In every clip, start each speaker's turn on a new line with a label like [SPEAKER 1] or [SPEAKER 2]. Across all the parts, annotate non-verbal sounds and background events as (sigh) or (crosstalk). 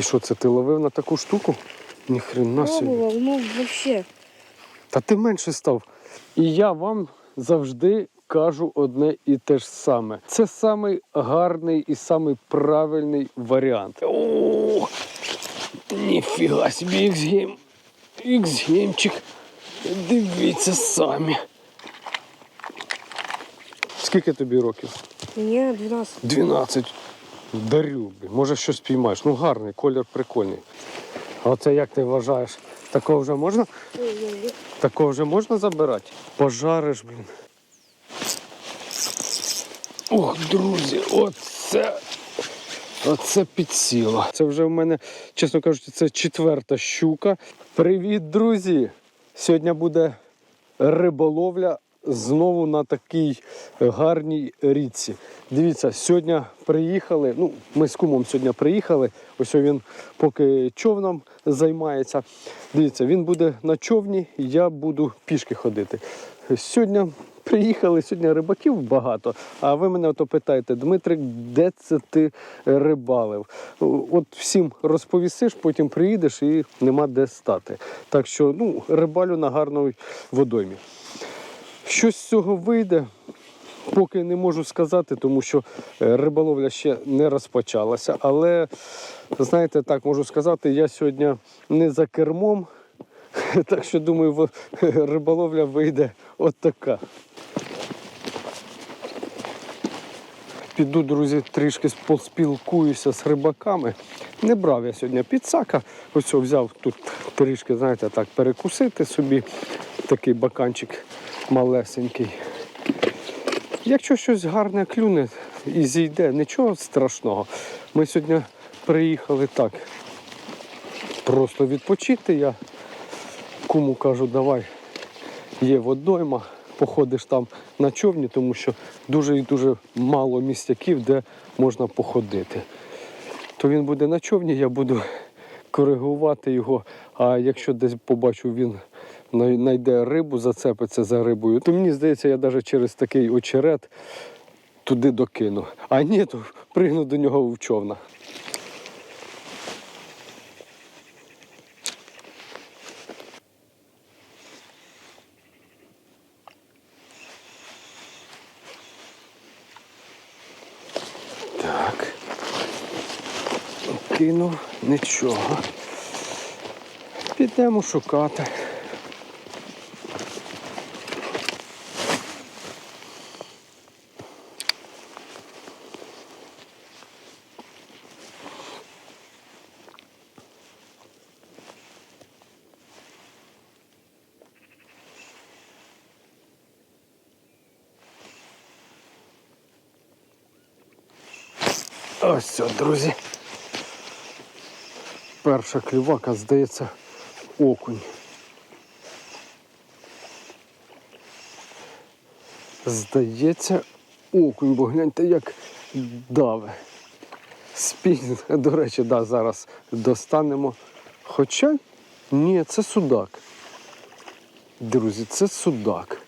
[SPEAKER 1] І що це ти ловив на таку штуку? Ніхрена собі.
[SPEAKER 2] Пробував, ну взагалі.
[SPEAKER 1] Та ти менше став. І я вам завжди кажу одне і те ж саме. Це самий гарний і самий правильний варіант. О, ніфіга собі іксгейм. Іксгеймчик. Дивіться самі. Скільки тобі років?
[SPEAKER 2] Мені 12.
[SPEAKER 1] 12. Дарю, може щось піймаєш. Ну гарний, колір прикольний. А оце як ти вважаєш? Такого вже можна? Такого вже можна забирати? Пожариш, блін. Ох, друзі, оце. Оце підсіло. Це вже в мене, чесно кажучи, це четверта щука. Привіт, друзі! Сьогодні буде риболовля знову на такій гарній річці. Дивіться, сьогодні приїхали. Ну, ми з кумом сьогодні приїхали. Ось він поки човном займається. Дивіться, він буде на човні, я буду пішки ходити. Сьогодні приїхали, сьогодні рибаків багато. А ви мене ото питаєте, Дмитрик, де це ти рибалив? От всім розповісиш, потім приїдеш і нема де стати. Так що ну, рибалю на гарній водоймі. Що з цього вийде, поки не можу сказати, тому що е, риболовля ще не розпочалася. Але, знаєте, так можу сказати, я сьогодні не за кермом, (laughs) так що думаю, (laughs) риболовля вийде от така. Піду, друзі, трішки поспілкуюся з рибаками. Не брав я сьогодні підсака. Ось взяв тут трішки, знаєте, так, перекусити собі. Такий баканчик малесенький. Якщо щось гарне клюне і зійде, нічого страшного. Ми сьогодні приїхали так. Просто відпочити. Я куму кажу, давай є водойма, походиш там на човні, тому що дуже і дуже мало містяків, де можна походити. То він буде на човні, я буду коригувати його. А якщо десь побачу, він най- знайде рибу, зацепиться за рибою, то мені здається, я навіть через такий очерет туди докину. А ні, то пригну до нього в човна. Так. Кинув нічого. Підемо шукати. Ось друзі. Перша клювака, здається, окунь. Здається, окунь, бо гляньте, як даве. Спінінг, (laughs) до речі, да, зараз достанемо. Хоча ні, це судак. Друзі, це судак.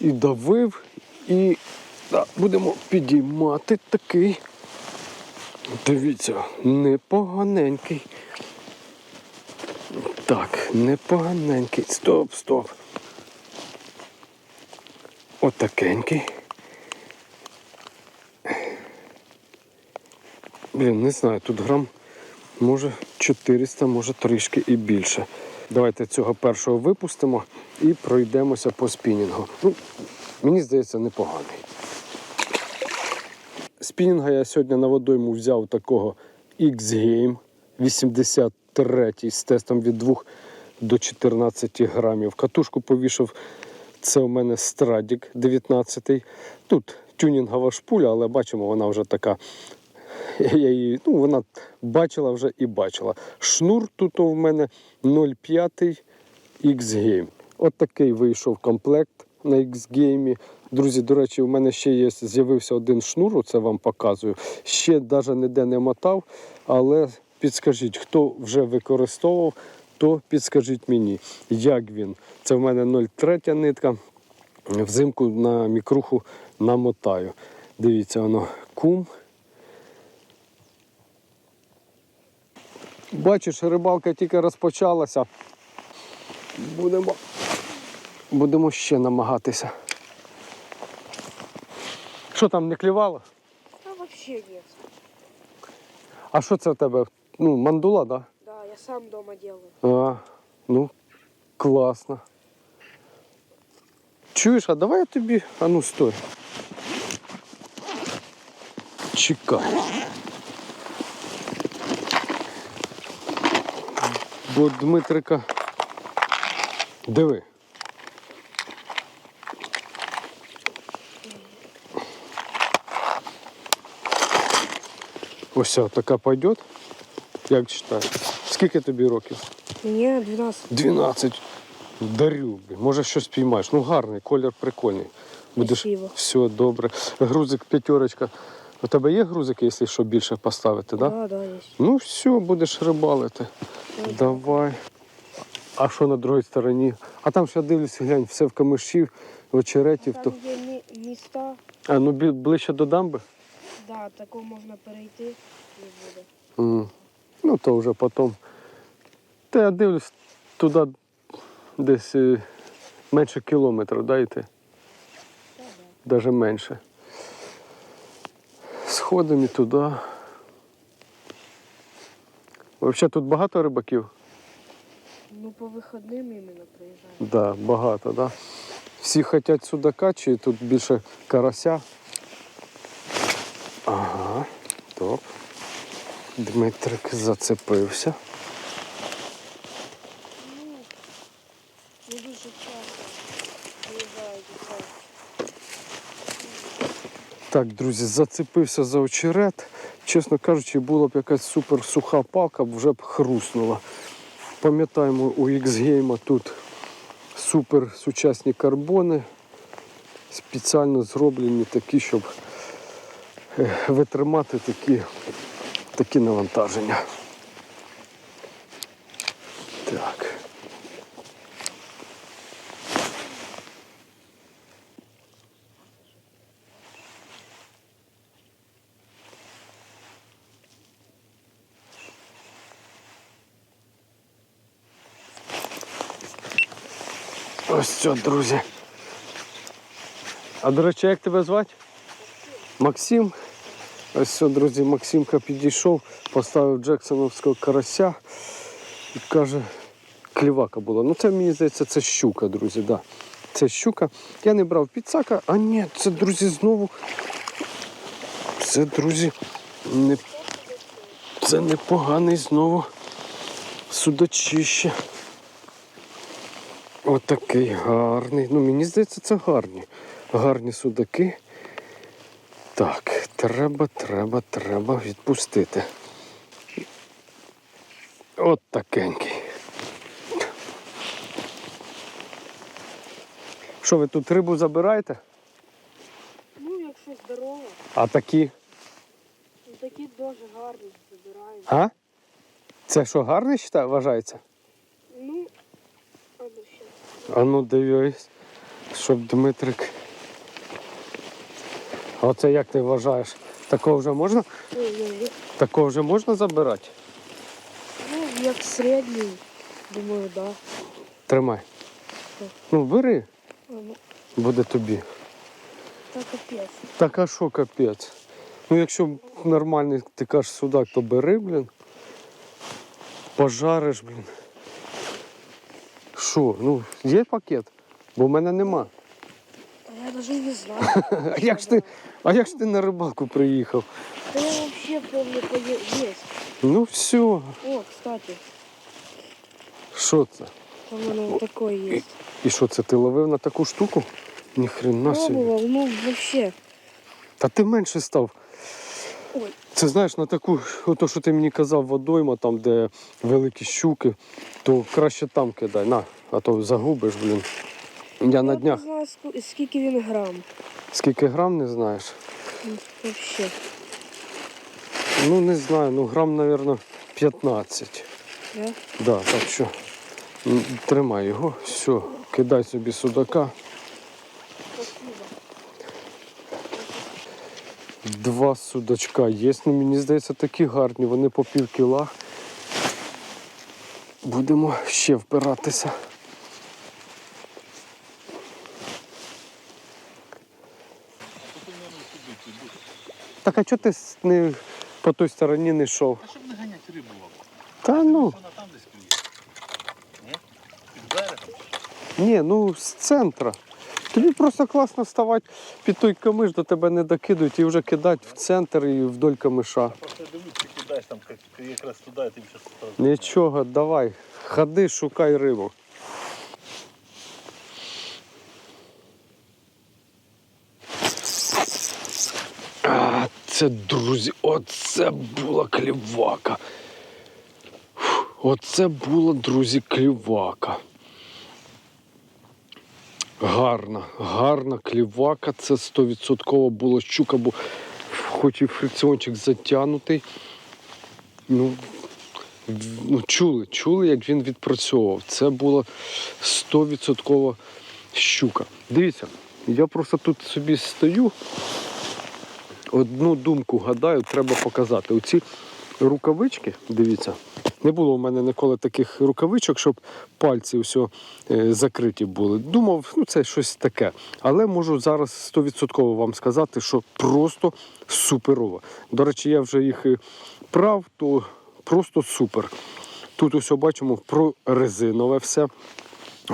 [SPEAKER 1] І давив, і да, будемо підіймати такий. Дивіться, непоганенький. Так, непоганенький. Стоп, стоп. Отакенький. Блін, не знаю, тут грам може 400, може трішки і більше. Давайте цього першого випустимо і пройдемося по спінінгу. Ну, мені здається, непоганий. Спінінга я сьогодні на водойму взяв такого X-Game 83 з тестом від 2 до 14 грамів. Катушку повішав. Це у мене Страдік 19. Тут тюнінгова шпуля, але бачимо, вона вже така. Я її, ну, вона бачила вже і бачила. Шнур тут у мене 0,5 X-Game. От такий вийшов комплект на X-Game. Друзі, до речі, у мене ще є з'явився один шнур, це вам показую. Ще навіть ніде не мотав, але підскажіть, хто вже використовував, то підскажіть мені, як він. Це в мене 0,3 нитка. Взимку на мікруху намотаю. Дивіться, воно кум. Бачиш, рибалка тільки розпочалася. Будемо, будемо ще намагатися. Що там не клювало?
[SPEAKER 2] А вообще нет.
[SPEAKER 1] А що це в тебе? Ну, мандула, так?
[SPEAKER 2] Да, я сам дома делаю.
[SPEAKER 1] Да? А, ну, класно. Чуєш, а давай я тобі. А ну стой. Чекай. Бо Дмитрика. Диви. Ось така пойдет. Як читаєш? Скільки тобі років?
[SPEAKER 2] Мне 12.
[SPEAKER 1] 12. Дарю. Може щось піймаєш. Ну гарний, колір прикольний. Будеш
[SPEAKER 2] Спасибо.
[SPEAKER 1] все добре. Грузик п'ятерочка. У тебе є грузики, якщо що більше поставити, так? Да?
[SPEAKER 2] Да, да.
[SPEAKER 1] Ну все, будеш рибалити. Давай. А що на другій стороні? А там ще дивлюсь, глянь, все в камиші, в очеретів. То...
[SPEAKER 2] Там є міста,
[SPEAKER 1] А ну ближче до дамби?
[SPEAKER 2] Да, такого можна перейти не буде.
[SPEAKER 1] М. Ну, то вже потім. Та я дивлюсь туди десь е, менше кілометра, да, йти? Навіть менше. Сходимо і туди. Взагалі тут багато рибаків?
[SPEAKER 2] Ну, по вихідним іменно приїжджаю.
[SPEAKER 1] Да, багато, да. Всі хочуть судака, чи тут більше карася. Топ. Дмитрик зацепився.
[SPEAKER 2] Ну, не дуже часто.
[SPEAKER 1] Так, друзі, зацепився за очерет. Чесно кажучи, була б якась супер суха палка, вже б хруснула. Пам'ятаємо, у X-Game тут супер сучасні карбони, спеціально зроблені такі, щоб (laughs) витримати такі, такі навантаження. Так. Ось все, друзі. А до речі, як тебе звати? Максим. Ось все, друзі, Максимка підійшов, поставив Джексоновського карася і каже, клівака була. Ну це мені здається, це щука, друзі. Да. Це щука. Я не брав підсака, а ні, це, друзі, знову. Це, друзі, не... це непоганий знову судочище. Отакий гарний. Ну, мені здається, це гарні. Гарні судаки. Так, треба, треба, треба відпустити. От такенький. Що ви тут рибу забираєте?
[SPEAKER 2] Ну, якщо здорово,
[SPEAKER 1] А такі?
[SPEAKER 2] ну такі дуже гарні забираємо.
[SPEAKER 1] А? Це що, гарний счита- вважається?
[SPEAKER 2] Ну, а ну ще.
[SPEAKER 1] А ну дивись, щоб Дмитрик. А Оце як ти вважаєш? Такого вже можна? Такого вже можна забирати?
[SPEAKER 2] Ну, як середній, думаю, да.
[SPEAKER 1] Тримай. Ну, бери, буде тобі.
[SPEAKER 2] так капець.
[SPEAKER 1] Так а що капець? Ну якщо нормальний ти кажеш судак, то бери, блін. Пожариш, блін. Що? Ну, є пакет? Бо в мене нема.
[SPEAKER 2] А я навіть не знаю.
[SPEAKER 1] А (laughs) як ж ти, а як ж ти на рибалку приїхав?
[SPEAKER 2] Да я вообще помню, пое-
[SPEAKER 1] Ну все,
[SPEAKER 2] О, кстати,
[SPEAKER 1] що це?
[SPEAKER 2] там оно вот такое есть.
[SPEAKER 1] І що це ти ловив на таку штуку? Ніхрена собі.
[SPEAKER 2] Пробовал, ну вообще.
[SPEAKER 1] Та ти менше став.
[SPEAKER 2] Ой,
[SPEAKER 1] Це знаєш, на таку, ото що ти мені казав, водойма, там, де великі щуки, то краще там кидай. На, а то загубиш, блін. Я на
[SPEAKER 2] я
[SPEAKER 1] днях.
[SPEAKER 2] не знаю, скільки він грам.
[SPEAKER 1] Скільки грам, не знаєш?
[SPEAKER 2] Вообще.
[SPEAKER 1] Ну, не знаю, ну грам, мабуть, 15.
[SPEAKER 2] Да?
[SPEAKER 1] Да, так що тримай його, все, кидай собі судака. Два судачка є. Ну, мені здається, такі гарні, вони по пів кіла. будемо ще впиратися. Так а чого ти не по той стороні не йшов?
[SPEAKER 3] А щоб не ганяти рибу вам.
[SPEAKER 1] Та ну,
[SPEAKER 3] Вона там десь клює. Ні? Під берегом.
[SPEAKER 1] ні, ну з центра. Тобі просто класно ставати під той камиш, до тебе не докидують і вже кидати в центр і вдоль камиша.
[SPEAKER 3] Просто дивлюсь, ти кидаєш там як- якраз туди, і ти зараз.
[SPEAKER 1] Нічого, давай, ходи, шукай рибу. А, це, друзі, оце була клівака. Оце була, друзі, клівака. Гарна, гарна клівака. Це 100% була щука, бо хоч і фрикціончик затягнутий. Ну, ну, чули, чули, як він відпрацьовував. Це була 100% щука. Дивіться, я просто тут собі стою. Одну думку гадаю, треба показати. Оці рукавички, дивіться, не було у мене ніколи таких рукавичок, щоб пальці все закриті були. Думав, ну це щось таке. Але можу зараз 100% вам сказати, що просто суперово. До речі, я вже їх прав, то просто супер. Тут ось бачимо прорезинове все.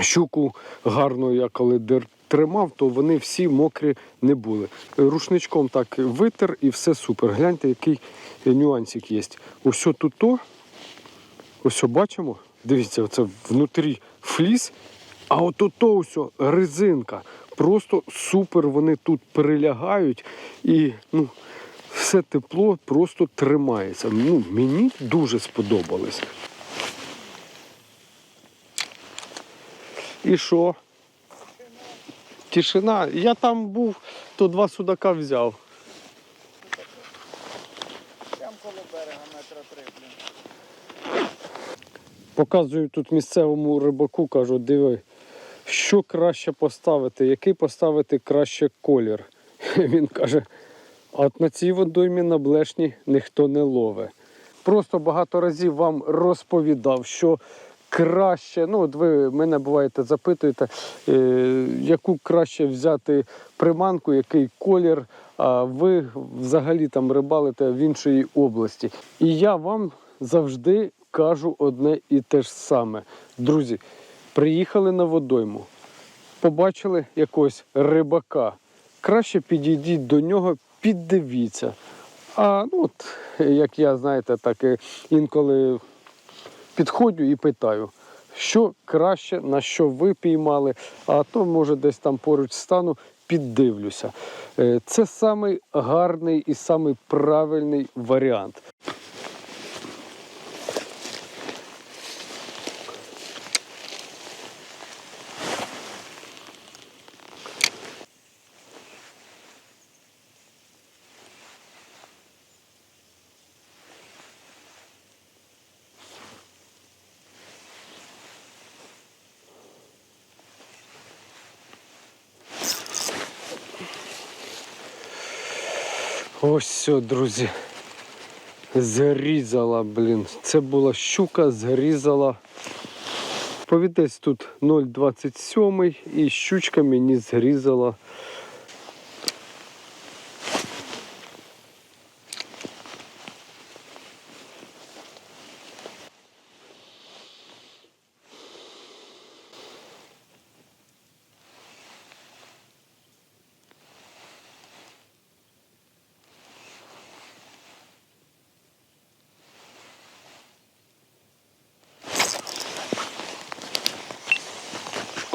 [SPEAKER 1] Щуку гарно я коли дер- тримав, то вони всі мокрі не були. Рушничком так витер і все супер. Гляньте, який нюансик є. Ось тут то, ось бачимо, дивіться, це внутрі фліс, а от то ось резинка. Просто супер вони тут перелягають і ну, все тепло просто тримається. Ну, мені дуже сподобалось. І що? Тишина. Я там був, то два судака взяв.
[SPEAKER 4] Прям коло берега метра три, блін.
[SPEAKER 1] Показую тут місцевому рибаку, кажу, диви, що краще поставити, який поставити краще колір. (laughs) Він каже, а от на цій водоймі на блешні ніхто не лове. Просто багато разів вам розповідав, що краще, ну от ви мене буваєте запитуєте, е, яку краще взяти приманку, який колір, а ви взагалі там рибалите в іншій області. І я вам завжди кажу одне і те ж саме. Друзі, приїхали на водойму, побачили якогось рибака. Краще підійдіть до нього, піддивіться. А ну от, як я, знаєте, так інколи підходжу і питаю, що краще, на що ви піймали, а то, може, десь там поруч стану, піддивлюся. Е, Це самий гарний і самий правильний варіант. Ось все, друзі. Зрізала, блін. Це була щука, зрізала. Повідець тут 0,27 і щучка мені зрізала.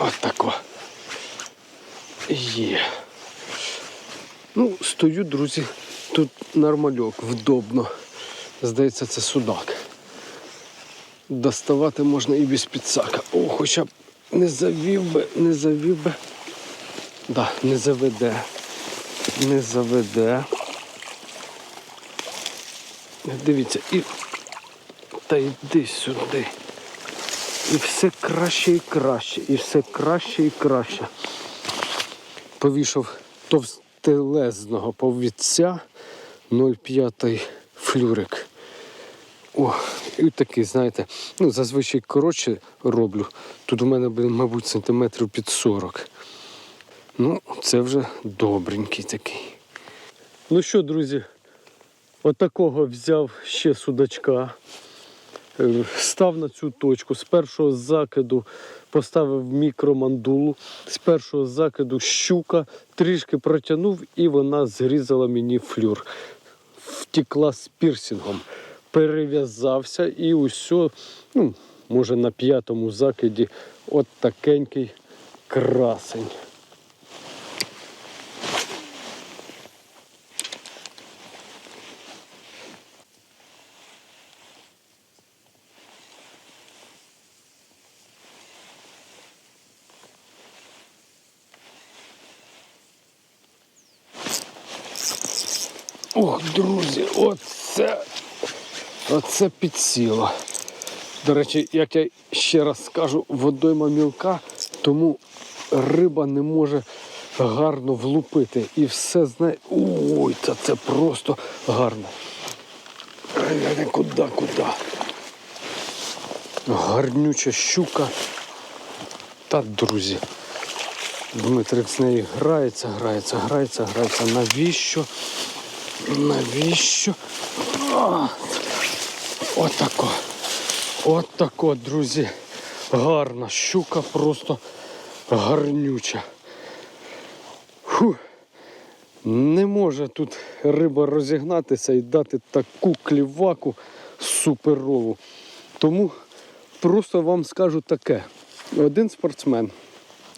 [SPEAKER 1] От тако. Є. Ну, стою, друзі, тут нормальок, вдобно. Здається, це судак. Доставати можна і без підсака. О, хоча б не завів би, не завів би. Да, не заведе. Не заведе. Дивіться, і. Та йди сюди. І все краще і краще, і все краще і краще. Повішав товстелезного повідця 0,5 флюрик. О, і такий, знаєте, ну зазвичай коротше роблю. Тут у мене, блін, мабуть, сантиметрів під 40. Ну, це вже добренький такий. Ну що, друзі, отакого взяв ще судачка. Е, Став на цю точку. З першого закиду поставив мікромандулу, з першого закиду щука, трішки протягнув і вона зрізала мені флюр. Втекла з пірсингом. Перев'язався і усе, ну, може на п'ятому закиді, от такенький красень. Ох, друзі, оце, оце підсіло. До речі, як я ще раз скажу, водойма мілка, тому риба не може гарно влупити. І все знає. Ой, це, це просто гарно. Куди, куди? Гарнюча щука. Та, друзі. Дмитрик з нею грається, грається, грається, грається. Навіщо? Навіщо? Отако. Отако, друзі. Гарна щука, просто гарнюча. Фу. Не може тут риба розігнатися і дати таку кліваку суперову. Тому просто вам скажу таке. Один спортсмен.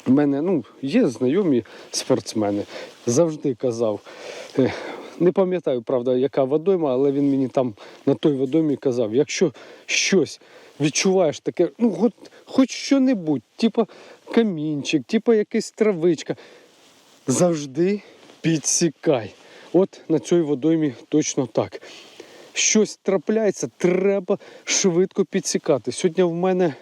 [SPEAKER 1] У мене ну, є знайомі спортсмени. Завжди казав. Не пам'ятаю, правда, яка водойма, але він мені там на той водоймі казав, якщо щось відчуваєш таке, ну от, хоч що-небудь, типа камінчик, типа якась травичка, завжди підсікай. От на цій водоймі точно так. Щось трапляється, треба швидко підсікати. Сьогодні в мене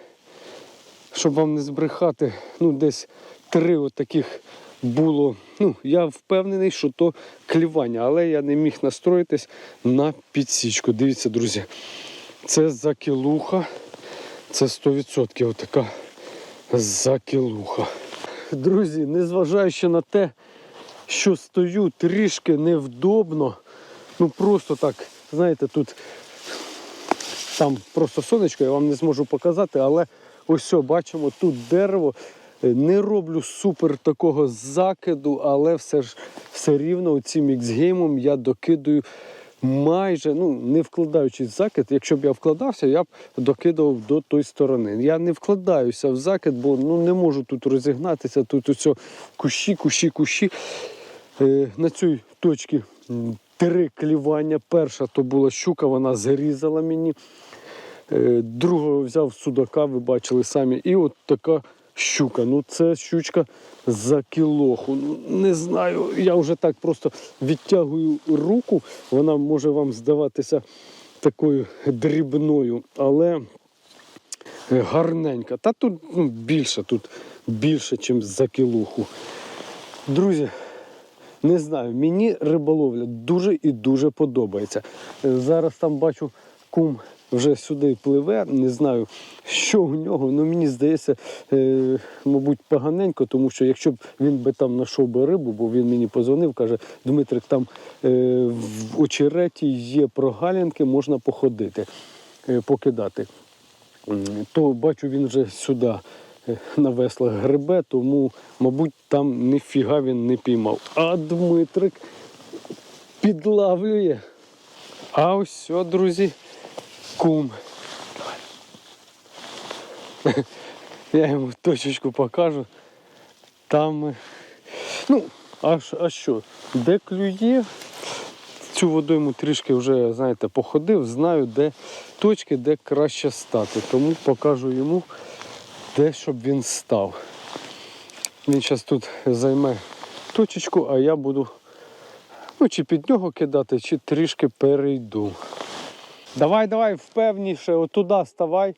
[SPEAKER 1] щоб вам не збрехати, ну десь три отаких було. Ну, я впевнений, що то клівання, але я не міг настроїтись на підсічку. Дивіться, друзі, це закілуха, це 100% отака закілуха. Друзі, незважаючи на те, що стою трішки невдобно, ну просто так, знаєте, тут там просто сонечко, я вам не зможу показати, але ось бачимо, тут дерево. Е, Не роблю супер такого закиду, але все ж все рівно цим іксгеймом я докидаю майже, ну не вкладаючись в закид. Якщо б я вкладався, я б докидав до тої сторони. Я не вкладаюся в закид, бо ну не можу тут розігнатися. Тут усе кущі, кущі, кущі. Е, на цій точці три клівання. Перша то була щука, вона зрізала мені. Е, Другого взяв судака, ви бачили самі. І от така щука. Ну це щучка за кілоху. Ну, не знаю, я вже так просто відтягую руку. Вона може вам здаватися такою дрібною, але е, гарненька. Та тут ну, більше, тут більше, ніж за кілуху. Друзі, не знаю, мені риболовля дуже і дуже подобається. Е, Зараз там бачу кум вже сюди пливе. Не знаю, що у нього. Ну мені здається, е, мабуть, поганенько, тому що якщо б він би там знайшов би рибу, бо він мені позвонив, каже, Дмитрик, там е, в очереті є прогалянки, можна походити, е, покидати. То бачу, він вже сюди е, на веслах гребе, тому, мабуть, там ніфіга він не піймав. А Дмитрик підлавлює. А ось, все, друзі, кум. (laughs) Я йому точечку покажу. Там. Ну, а, а що? Де клює? Цю водойму трішки вже, знаєте, походив, знаю, де точки, де краще стати. Тому покажу йому, де щоб він став. Він зараз тут займе точечку, а я буду ну, чи під нього кидати, чи трішки перейду. Давай, давай, впевніше, отуда ставай.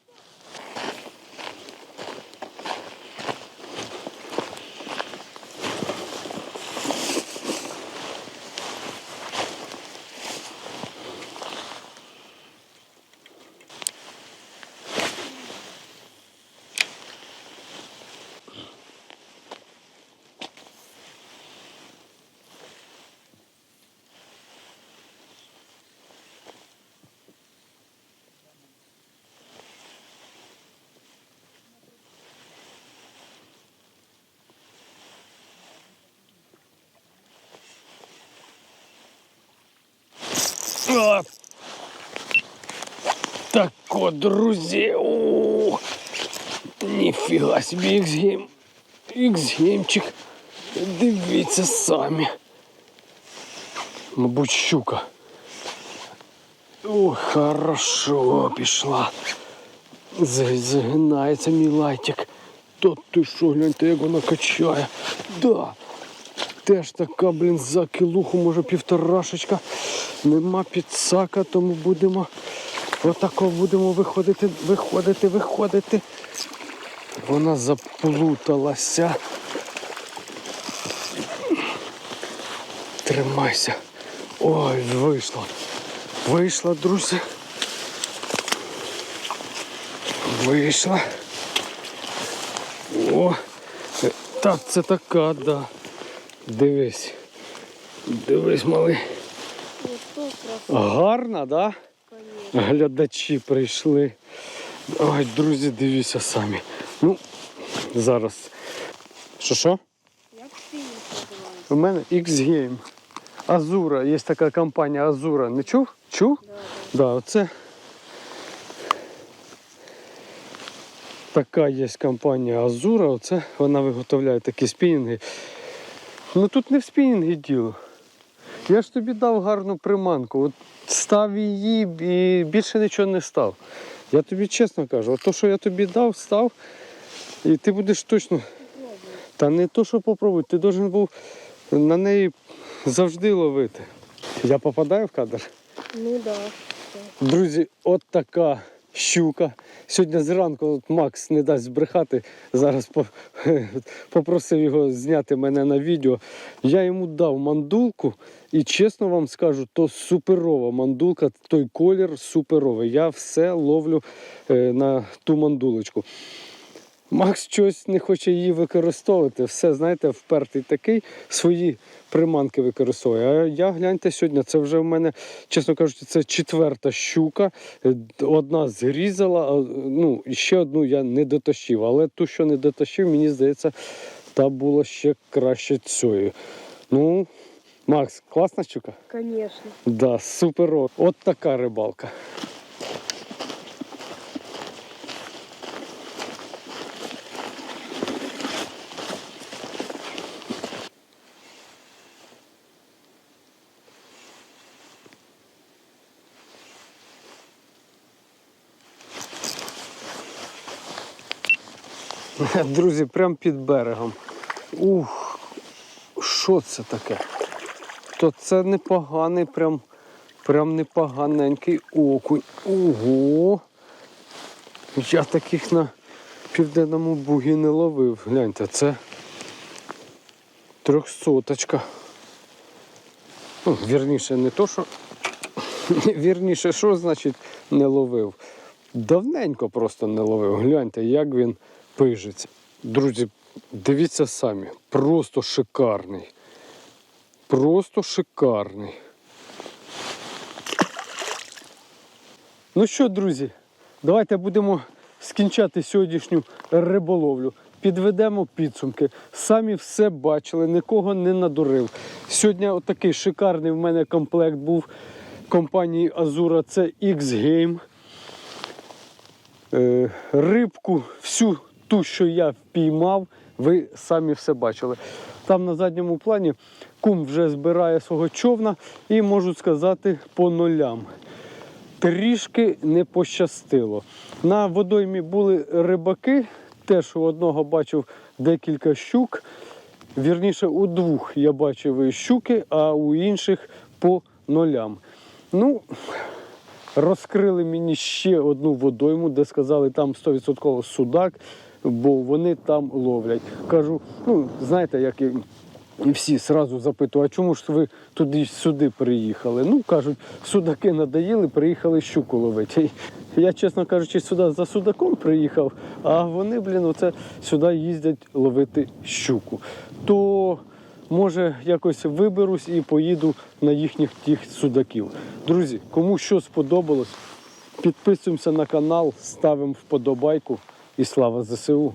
[SPEAKER 1] От, друзі. О, ніфіга собі X-Game. X-Геймчик. Дивіться самі. Мабуть, щука. О, хорошо пішла. Загинається мій лайтик. Та ти що, гляньте, як вона качає. Да. Теж така, блін, за кілуху, може півторашечка. Нема підсака, тому будемо отако будемо виходити, виходити, виходити. Вона заплуталася. Тримайся. Ой, вийшла. Вийшла, друзі. Вийшла. О, так, це така, да. Дивись. Дивись, малий. Гарна, да? Глядачі прийшли. Ой, друзі, дивіться самі. Ну, зараз. Що що?
[SPEAKER 2] Як фільм називається?
[SPEAKER 1] У мене X-Game. Азура, є така компанія Азура. Не чув? Чув?
[SPEAKER 2] Да,
[SPEAKER 1] Да, оце. Така є компанія Азура, оце вона виготовляє такі спінінги. Ну тут не в спінінги діло. Я ж тобі дав гарну приманку. От став її і більше нічого не став. Я тобі чесно кажу, от то, що я тобі дав, став, і ти будеш точно. Та не то, що попробувати, ти должен був на неї завжди ловити. Я попадаю в кадр.
[SPEAKER 2] Ну да.
[SPEAKER 1] Друзі, от така щука. Сьогодні зранку от Макс не дасть збрехати. Зараз по- (laughs) попросив його зняти мене на відео. Я йому дав мандулку, і чесно вам скажу, то суперова мандулка, той колір суперовий. Я все ловлю е, на ту мандулочку. Макс щось не хоче її використовувати. Все, знаєте, впертий такий, свої приманки використовує. А я гляньте сьогодні, це вже в мене, чесно кажучи, це четверта щука. Е, Одна зрізала, ну, ще одну я не дотащив. Але ту, що не дотащив, мені здається, та була ще краще цієї. Ну, Макс, класна щука?
[SPEAKER 2] Конечно.
[SPEAKER 1] Да, супер. От така рибалка. (laughs) Друзі, прямо під берегом. Ух, що це таке? То це непоганий, прям, прям непоганенький окунь. Ого. Я таких на південному бугі не ловив. Гляньте, це трьохсоточка. Ну, вірніше, не то, що. (laughs) Вірніше, що значить не ловив? Давненько просто не ловив. Гляньте, як він пижиться. Друзі, дивіться самі, просто шикарний. Просто шикарний. Ну що, друзі, давайте будемо скінчати сьогоднішню риболовлю. Підведемо підсумки. Самі все бачили, нікого не надурив. Сьогодні отакий шикарний в мене комплект був компанії Азура. Це X-Game. Е, рибку, всю ту, що я впіймав, ви самі все бачили. Там на задньому плані кум вже збирає свого човна і можу сказати по нулям. Трішки не пощастило. На водоймі були рибаки, теж у одного бачив декілька щук. Вірніше, у двох я бачив щуки, а у інших по нулям. Ну, розкрили мені ще одну водойму, де сказали, там 100% судак, бо вони там ловлять. Кажу, ну, знаєте, як і, всі сразу запитують, а чому ж ви туди сюди приїхали? Ну, кажуть, судаки надоїли, приїхали щуку ловити. (laughs) Я, чесно кажучи, сюди за судаком приїхав, а вони, блін, оце сюди їздять ловити щуку. То може якось виберусь і поїду на їхніх тих судаків. Друзі, кому що сподобалось, підписуємося на канал, ставимо вподобайку і слава ЗСУ.